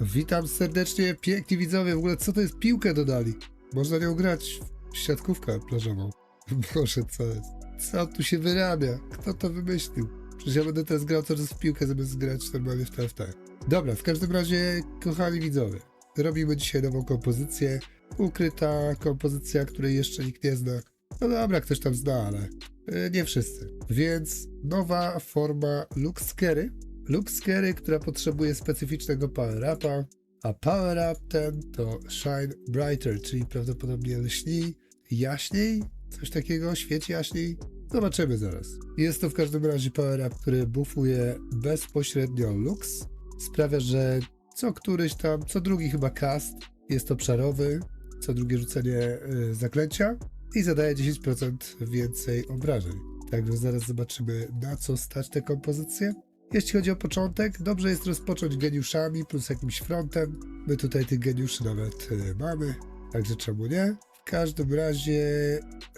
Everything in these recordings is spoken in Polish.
Witam serdecznie, piękni widzowie. W ogóle co to jest? Piłkę dodali. Można nią grać w siatkówkę plażową. Boże, co jest? Co tu się wyrabia? Kto to wymyślił? Przecież ja będę teraz grał coraz w piłkę, zamiast grać normalnie w TFT. Dobra, w każdym razie, kochani widzowie, robimy dzisiaj nową kompozycję. Ukryta kompozycja, której jeszcze nikt nie zna. No dobra, ktoś tam zna, ale e, nie wszyscy. Więc nowa forma Luxkery. Luxkery, która potrzebuje specyficznego power-upa, a power-up ten to Shine Brighter, czyli prawdopodobnie lśni jaśniej, coś takiego, świeci jaśniej. Zobaczymy zaraz. Jest to w każdym razie power-up, który buffuje bezpośrednio Lux. Sprawia, że co któryś tam, co drugi chyba cast jest obszarowy, co drugie rzucenie y, zaklęcia i zadaje 10% więcej obrażeń. Także zaraz zobaczymy na co stać te kompozycje. Jeśli chodzi o początek, dobrze jest rozpocząć geniuszami plus jakimś frontem. My tutaj tych geniuszy nawet y, mamy, także czemu nie? W każdym razie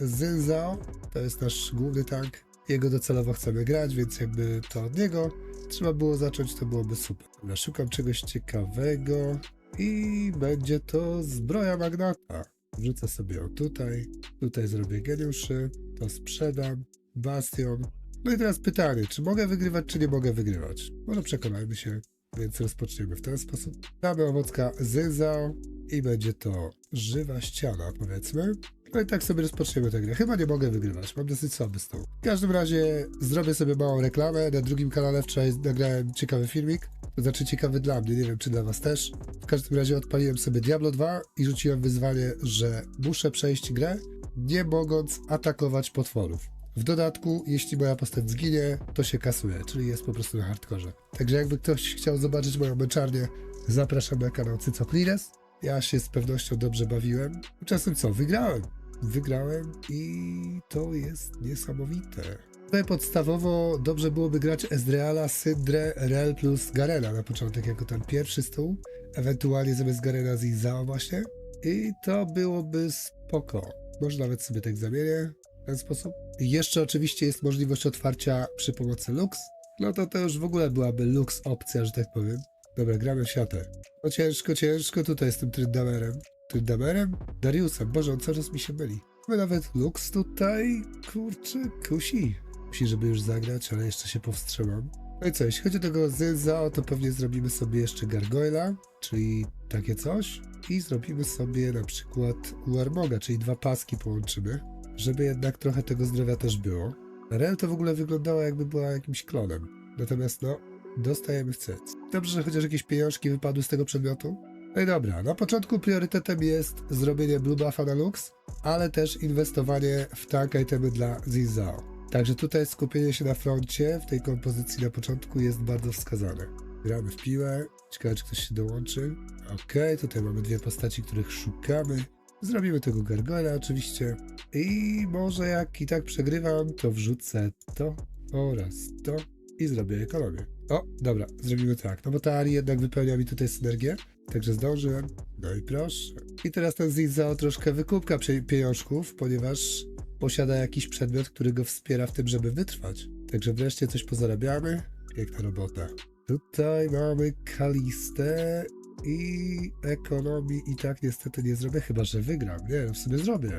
Zinzao to jest nasz główny tank. Jego docelowo chcemy grać, więc jakby to od niego trzeba było zacząć, to byłoby super. Szukam czegoś ciekawego i będzie to zbroja magnata. Wrzucę sobie ją tutaj, tutaj zrobię geniuszy, to sprzedam, bastion. No i teraz pytanie, czy mogę wygrywać, czy nie mogę wygrywać? Może przekonajmy się, więc rozpoczniemy w ten sposób. Damy owocka Zyzao i będzie to żywa ściana, powiedzmy. No i tak sobie rozpoczniemy tę grę. Chyba nie mogę wygrywać, mam dosyć słaby stół. W każdym razie zrobię sobie małą reklamę. Na drugim kanale wczoraj nagrałem ciekawy filmik. To znaczy ciekawy dla mnie, nie wiem czy dla was też. W każdym razie odpaliłem sobie Diablo 2 i rzuciłem wyzwanie, że muszę przejść grę, nie mogąc atakować potworów. W dodatku, jeśli moja postać zginie, to się kasuje, czyli jest po prostu na hardkorze. Także jakby ktoś chciał zobaczyć moją męczarnię, zapraszam na kanał Cycoplines. Ja się z pewnością dobrze bawiłem. Czasem co, wygrałem. Wygrałem i to jest niesamowite. Podstawowo dobrze byłoby grać Ezreala, Syndrę, Rel plus Garena na początek jako ten pierwszy stół. Ewentualnie zamiast Garena z Izao właśnie. I to byłoby spoko. Może nawet sobie tak zamienię w ten sposób. Jeszcze oczywiście jest możliwość otwarcia przy pomocy Lux. No to to już w ogóle byłaby Lux opcja, że tak powiem. Dobra, gramy w siatę. No ciężko, ciężko tutaj z tym Tryndamerem. Tryndamerem? Dariusem, Boże, on coraz mi się myli. My nawet Lux tutaj, kurczę, kusi. Kusi, żeby już zagrać, ale jeszcze się powstrzymam. No i co, jeśli chodzi o tego Zyzao, to pewnie zrobimy sobie jeszcze Gargoyla, czyli takie coś. I zrobimy sobie na przykład Warmoga, czyli dwa paski połączymy, żeby jednak trochę tego zdrowia też było. Rel to w ogóle wyglądała jakby była jakimś klonem. Natomiast no, dostajemy w cyc. Dobrze, że chociaż jakieś pieniążki wypadły z tego przedmiotu. No i dobra, na początku priorytetem jest zrobienie Blue Buffa na Lux, ale też inwestowanie w tank itemy dla Zizao. Także tutaj skupienie się na froncie w tej kompozycji na początku jest bardzo wskazane. Gramy w piłę, ciekawe czy ktoś się dołączy. Okej, tutaj mamy dwie postaci, których szukamy. Zrobimy tego gargoyla oczywiście. I może jak i tak przegrywam, to wrzucę to oraz to i zrobię ekonomię. O, dobra, zrobimy tak. No bo ta Ari jednak wypełnia mi tutaj synergię, także zdążyłem. No i proszę. I teraz ten Zizao troszkę wykupka pie- pieniążków, ponieważ posiada jakiś przedmiot, który go wspiera w tym, żeby wytrwać. Także wreszcie coś pozarabiamy. Piękna robota. Tutaj mamy Kalistę i ekonomii i tak niestety nie zrobię, chyba że wygram. Nie, w sumie zrobię.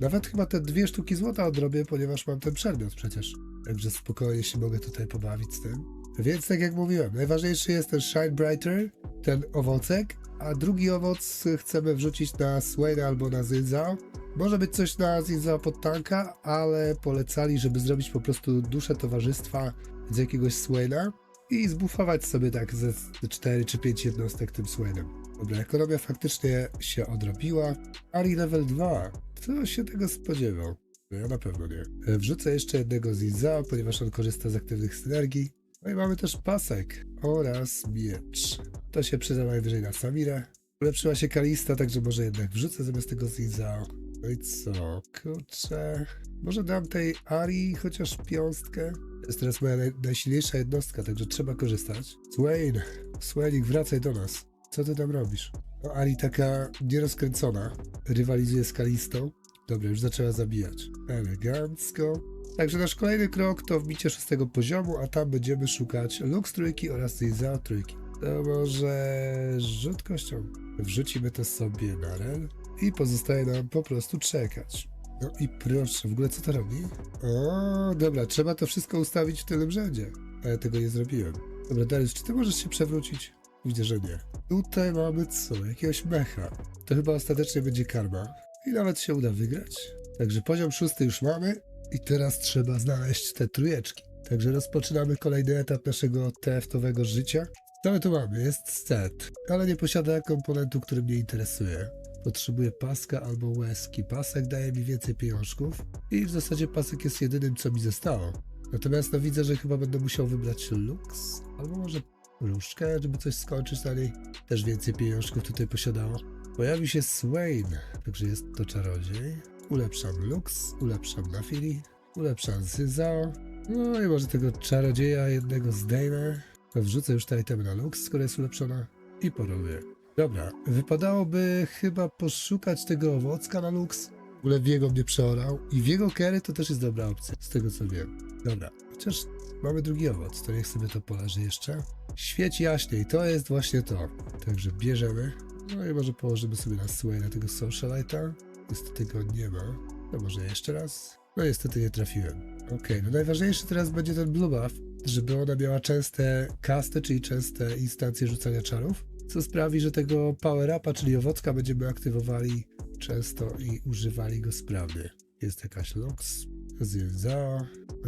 Nawet chyba te dwie sztuki złota odrobię, ponieważ mam ten przedmiot przecież. Także spokojnie się mogę tutaj pobawić z tym. Więc tak jak mówiłem, najważniejszy jest ten Shine Brighter, ten owocek, a drugi owoc chcemy wrzucić na Swaina albo na Zinzao. Może być coś na Zinzao pod tanka, ale polecali, żeby zrobić po prostu duszę towarzystwa z jakiegoś Swaina i zbufować sobie tak ze 4 czy 5 jednostek tym Swainem. Dobra, ekonomia faktycznie się odrobiła. Ari level 2. Kto się tego spodziewał? No ja na pewno nie. E, Wrzucę jeszcze jednego z Izao, ponieważ on korzysta z aktywnych synergii. No i mamy też pasek oraz miecz. To się przyda najwyżej na Samirę. Ulepszyła się Kalista, także może jednak wrzucę zamiast tego z Izao. No i co? Kurczę. Może dam tej Ari chociaż piąstkę? Jest teraz moja naj, najsilniejsza jednostka, także trzeba korzystać. Swain, Swainik, wracaj do nas. Co ty tam robisz? No, Ari taka nierozkręcona. Rywalizuje z Kalistą. Dobra, już zaczęła zabijać. Elegancko. Także nasz kolejny krok to wbicie szóstego poziomu, a tam będziemy szukać Lux trójki oraz Izao trójki. To może rzut kością. Wrzucimy to sobie na rel i pozostaje nam po prostu czekać. No i proszę, w ogóle co to robi? O, dobra, trzeba to wszystko ustawić w tylnym rzędzie. A ja tego nie zrobiłem. Dobra, Darius, czy ty możesz się przewrócić? Widzę, że nie. Tutaj mamy co? Jakiegoś mecha. To chyba ostatecznie będzie karma. I nawet się uda wygrać. Także poziom szósty już mamy. I teraz trzeba znaleźć te trójeczki. Także rozpoczynamy kolejny etap naszego TF-owego życia. Co my tu mamy? Jest set, ale nie posiada komponentu, który mnie interesuje. Potrzebuję paska albo łezki. Pasek daje mi więcej pieniążków i w zasadzie pasek jest jedynym, co mi zostało. Natomiast no widzę, że chyba będę musiał wybrać lux albo może różdżkę, żeby coś skończyć na niej. Też więcej pieniążków tutaj posiadało. Pojawi się Swain, także jest to czarodziej. Ulepszam lux, ulepszam Nafiri, ulepszam Zyzao. No i może tego czarodzieja jednego zdejmę. Wrzucę już te itemy na lux, skoro jest ulepszona i poroluję. Dobra, wypadałoby chyba poszukać tego owocka na lux. W ogóle Wiego mnie przeorał i Wiego Kery to też jest dobra opcja, z tego co wiem. Dobra, chociaż mamy drugi owoc, to niech sobie to poleży jeszcze. Świeć jaśniej, to jest właśnie to. Także bierzemy. No i może położymy sobie na słuchaj na tego socialite'a. Niestety go nie ma. No może jeszcze raz. No niestety nie trafiłem. Okej, no najważniejszy teraz będzie ten blue buff, żeby ona miała częste casty, czyli częste instancje rzucania czarów, co sprawi, że tego power upa, czyli owocka będziemy aktywowali często i używali go sprawnie. Jest jakaś lux, zjędzała.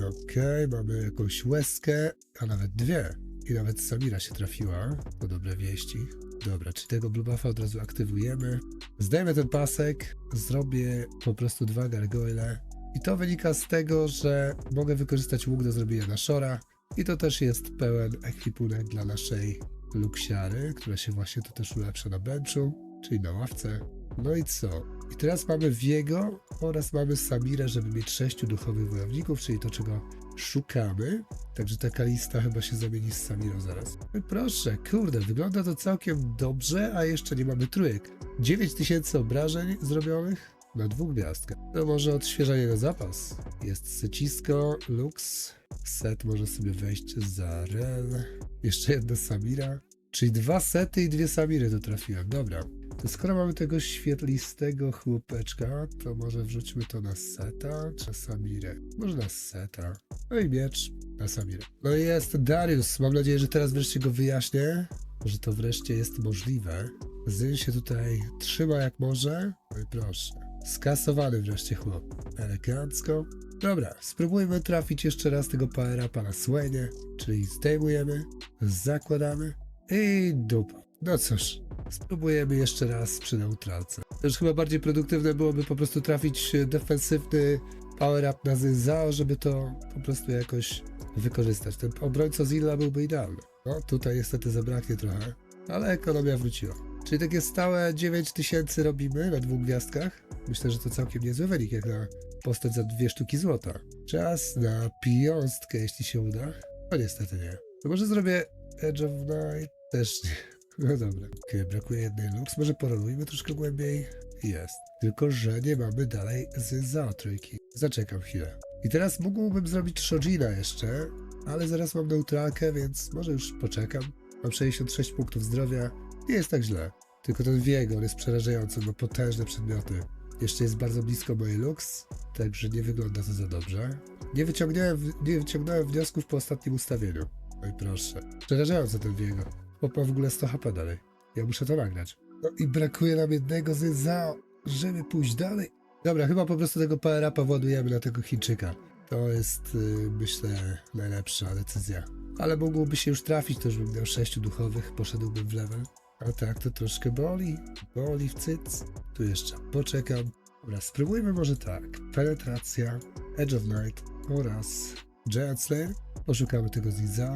Okej, mamy jakąś łezkę, a nawet dwie. I nawet Samira się trafiła. To dobre wieści. Dobra, czyli tego blue buffa od razu aktywujemy. Zdejmę ten pasek, zrobię po prostu dwa gargoyle. I to wynika z tego, że mogę wykorzystać łuk do zrobienia naszora. I to też jest pełen ekwipunek dla naszej luksiary, która się właśnie to też ulepsza na benchu, czyli na ławce. No i co? I teraz mamy Wiego oraz mamy Samirę, żeby mieć sześciu duchowych wojowników, czyli to, czego szukamy. Także taka lista chyba się zamieni z Samirą zaraz. No proszę, kurde, wygląda to całkiem dobrze, a jeszcze nie mamy trójek. 9000 obrażeń zrobionych na dwóch gwiazdkach. To może odświeżanie na zapas. Jest secisko, lux, set może sobie wejść za rel. Jeszcze jedna Samira. Czyli dwa sety i dwie Samiry to trafiłem. Dobra. To skoro mamy tego świetlistego chłopeczka, to może wrzućmy to na seta, czy Samirę? Może na seta. No i miecz na Samirę. No i jest Darius. Mam nadzieję, że teraz wreszcie go wyjaśnię, że to wreszcie jest możliwe. Zyn się tutaj trzyma jak może. No i proszę. Skasowany wreszcie chłop. Elegancko. Dobra, spróbujmy trafić jeszcze raz tego powera pana Swainie, czyli zdejmujemy, zakładamy i dupa. No cóż, spróbujemy jeszcze raz przy neutralce. Też chyba bardziej produktywne byłoby po prostu trafić defensywny power up na Zyzao, żeby to po prostu jakoś wykorzystać. Ten obrońca Zilla byłby idealny. No tutaj niestety zabraknie trochę, ale ekonomia wróciła. Czyli takie stałe 9000 robimy na dwóch gwiazdkach. Myślę, że to całkiem niezły wynik, jak na postać za dwie sztuki złota. Czas na piąstkę, jeśli się uda. No niestety nie. To może zrobię Edge of Night? Też nie. No dobra. Okej, brakuje jednej lux. Może porolujmy troszkę głębiej? Jest. Tylko, że nie mamy dalej z za trójki. Zaczekam chwilę. I teraz mógłbym zrobić Shojina jeszcze, ale zaraz mam neutralkę, więc może już poczekam. Mam 66 punktów zdrowia. Nie jest tak źle. Tylko ten wiego, on jest przerażający, ma potężne przedmioty. Jeszcze jest bardzo blisko mojej lux, także nie wygląda to za dobrze. Nie wyciągnąłem, nie wyciągnąłem wniosków po ostatnim ustawieniu. Oj proszę. Przerażający ten wiego. Chłop ma w ogóle 100 HP dalej. Ja muszę to nagrać. No i brakuje nam jednego z za, żeby pójść dalej. Dobra, chyba po prostu tego power upa władujemy na tego Chińczyka. To jest, yy, myślę, najlepsza decyzja. Ale mogłoby się już trafić, to już bym miał 6 duchowych, poszedłbym w level. A tak, to troszkę boli. Boli w cyc. Tu jeszcze poczekam. Dobra, spróbujmy może tak. Penetracja, Edge of Night oraz Giant Slayer. Poszukamy tego Ziza.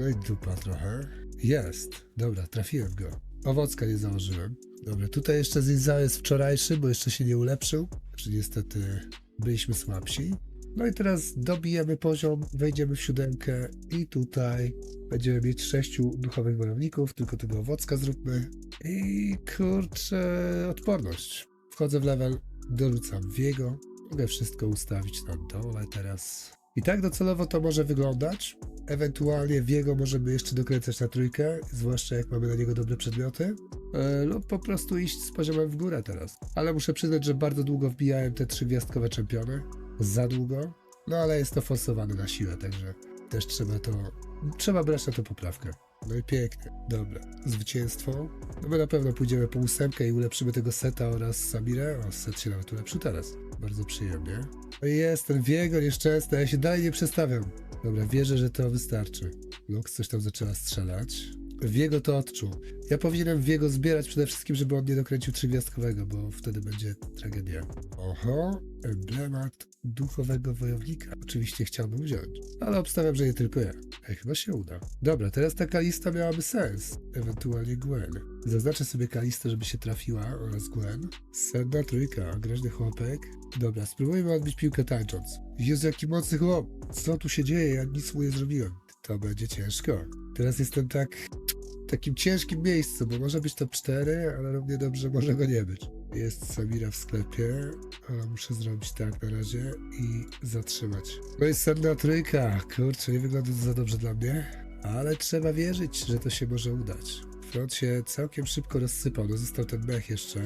No i dupa trochę. Jest. Dobra, trafiłem go. Owocka nie założyłem. Dobra, tutaj jeszcze jest wczorajszy, bo jeszcze się nie ulepszył. Że niestety byliśmy słabsi. No i teraz dobijemy poziom, wejdziemy w siódemkę i tutaj będziemy mieć sześciu duchowych wojowników, tylko tego owocka zróbmy. I kurczę, odporność. Wchodzę w level, dorzucam Wiego. Mogę wszystko ustawić na dole teraz. I tak docelowo to może wyglądać. Ewentualnie Wiego możemy jeszcze dokręcać na trójkę, zwłaszcza jak mamy na niego dobre przedmioty. E, lub po prostu iść z poziomem w górę teraz. Ale muszę przyznać, że bardzo długo wbijałem te trzy gwiazdkowe czempiony. Za długo. No ale jest to forsowane na siłę, także też trzeba to. Trzeba brać na to poprawkę. No i pięknie. Dobra. Zwycięstwo. No my na pewno pójdziemy po ósemkę i ulepszymy tego seta oraz Samirę. O, set się nawet ulepszył teraz. Bardzo przyjemnie. No jest ten Wiego nieszczęsny, ja się dalej nie przestawiam. Dobra, wierzę, że to wystarczy. Lux coś tam zaczęła strzelać. Wiego to odczuł. Ja powinienem Wiego zbierać przede wszystkim, żeby on nie dokręcił trzygwiazdkowego, bo wtedy będzie tragedia. Oho, emblemat duchowego wojownika. Oczywiście chciałbym wziąć, ale obstawiam, że nie tylko ja. Ej, chyba się uda. Dobra, teraz taka lista miałaby sens. Ewentualnie Gwen. Zaznaczę sobie kalistę, żeby się trafiła oraz Gwen. Senna trójka, groźny chłopek. Dobra, spróbujmy odbić piłkę tańcząc. Jezu, jaki mocny chłop! Co tu się dzieje? Ja nic mu nie zrobiłem. To będzie ciężko. Teraz jestem tak w takim ciężkim miejscu, bo może być top 4, ale równie dobrze może go nie być. Jest Samira w sklepie, ale muszę zrobić tak na razie i zatrzymać. No i senna trójka. Kurczę, nie wygląda to za dobrze dla mnie, ale trzeba wierzyć, że to się może udać. Front się całkiem szybko rozsypał, no został ten mech jeszcze.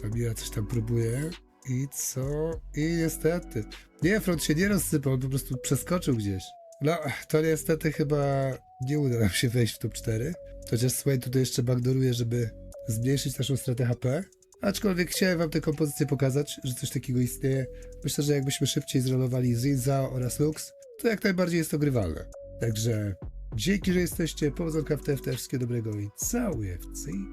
Samira coś tam próbuje. I co? I niestety. Nie, front się nie rozsypał, on po prostu przeskoczył gdzieś. No, to niestety chyba nie uda nam się wejść w top 4. Chociaż Swain tutaj jeszcze backdooruje, żeby zmniejszyć naszą stratę HP. Aczkolwiek chciałem wam tę kompozycję pokazać, że coś takiego istnieje. Myślę, że jakbyśmy szybciej zrolowali Zinza oraz Lux, to jak najbardziej jest to grywalne. Także dzięki, że jesteście. Powodzonka w TFT, wszystkiego dobrego i całuję w.